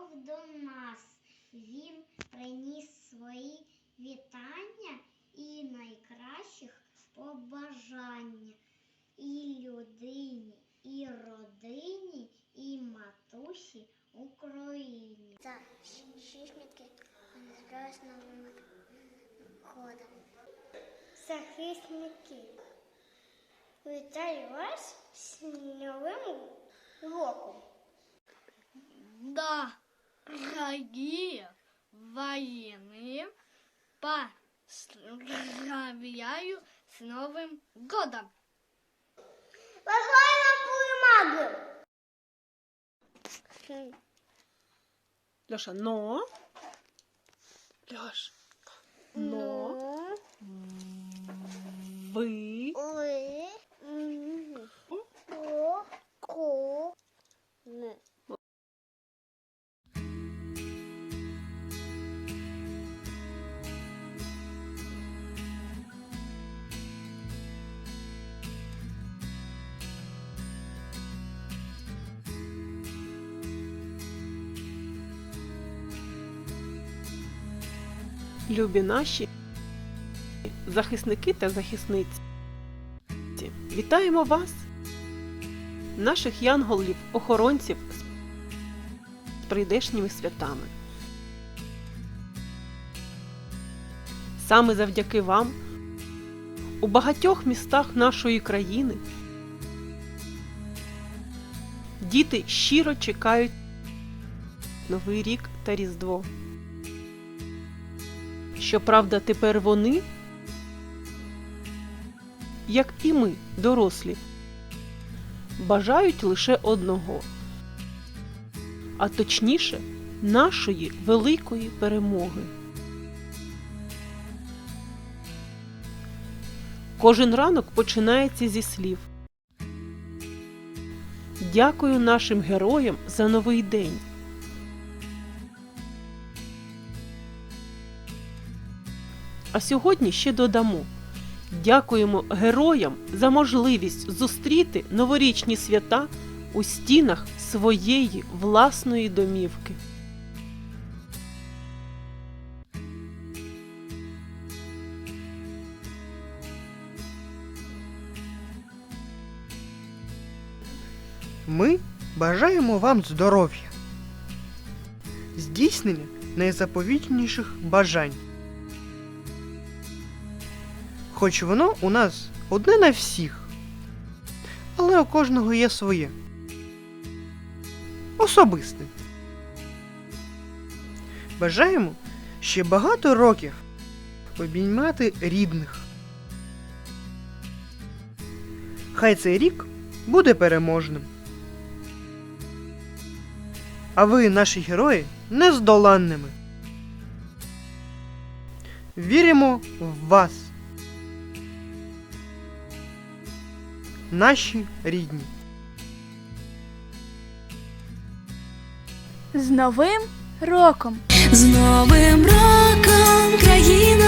прийшов до нас. Він приніс свої вітання і найкращих побажання і людині, і родині, і матусі Україні. Так, шишники з новим ходом. Захисники. Вітаю вас з новим роком. дорогие военные, поздравляю с Новым годом! Пошла бумагу! Леша, но... Леш, но... но... Вы... Любі наші захисники та захисниці. Вітаємо вас, наших янголів, охоронців з прийдешніми святами. Саме завдяки вам у багатьох містах нашої країни діти щиро чекають Новий рік та Різдво. Щоправда, тепер вони, як і ми, дорослі, бажають лише одного, а точніше, нашої великої перемоги. Кожен ранок починається зі слів. Дякую нашим героям за новий день. А сьогодні ще додамо. Дякуємо героям за можливість зустріти новорічні свята у стінах своєї власної домівки. Ми бажаємо вам здоров'я, здійснення найзаповітніших бажань. Хоч воно у нас одне на всіх, але у кожного є своє. Особисте. Бажаємо ще багато років обіймати рідних. Хай цей рік буде переможним. А ви, наші герої, нездоланними. Віримо в вас. Наші рідні. З Новим роком! З Новим роком, країна